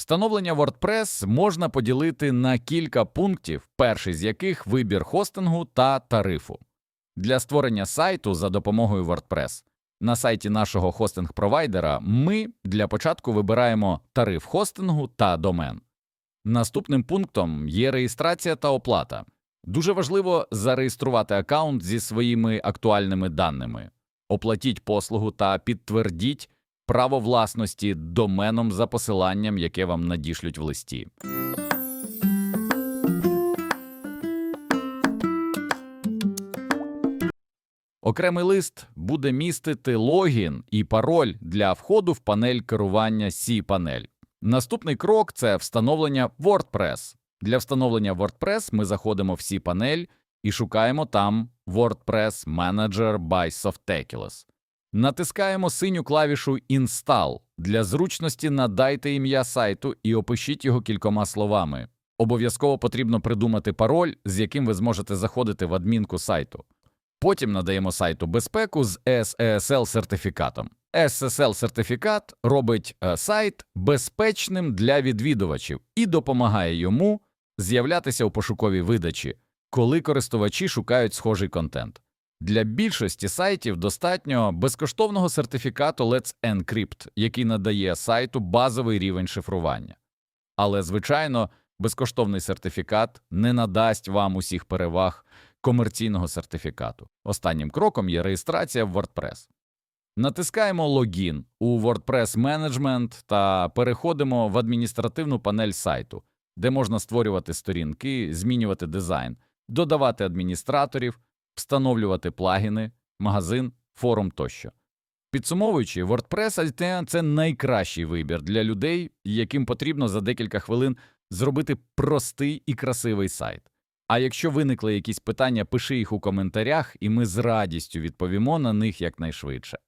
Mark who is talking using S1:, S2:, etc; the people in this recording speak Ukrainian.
S1: Встановлення WordPress можна поділити на кілька пунктів, перший з яких вибір хостингу та тарифу. Для створення сайту за допомогою WordPress на сайті нашого хостинг-провайдера ми для початку вибираємо тариф хостингу та домен. Наступним пунктом є реєстрація та оплата. Дуже важливо зареєструвати аккаунт зі своїми актуальними даними. Оплатіть послугу та підтвердіть право власності доменом за посиланням, яке вам надішлють в листі. Окремий лист буде містити логін і пароль для входу в панель керування cPanel. Наступний крок це встановлення WordPress. Для встановлення WordPress ми заходимо в cPanel і шукаємо там WordPress Manager by Softaculous. Натискаємо синю клавішу Install. Для зручності надайте ім'я сайту і опишіть його кількома словами. Обов'язково потрібно придумати пароль, з яким ви зможете заходити в адмінку сайту. Потім надаємо сайту безпеку з SSL-сертифікатом. SSL-сертифікат робить е, сайт безпечним для відвідувачів і допомагає йому з'являтися у пошуковій видачі, коли користувачі шукають схожий контент. Для більшості сайтів достатньо безкоштовного сертифікату Let's Encrypt, який надає сайту базовий рівень шифрування. Але, звичайно, безкоштовний сертифікат не надасть вам усіх переваг комерційного сертифікату. Останнім кроком є реєстрація в WordPress. Натискаємо логін у WordPress Management та переходимо в адміністративну панель сайту, де можна створювати сторінки, змінювати дизайн, додавати адміністраторів, встановлювати плагіни, магазин, форум тощо. Підсумовуючи, WordPress – це найкращий вибір для людей, яким потрібно за декілька хвилин зробити простий і красивий сайт. А якщо виникли якісь питання, пиши їх у коментарях, і ми з радістю відповімо на них якнайшвидше.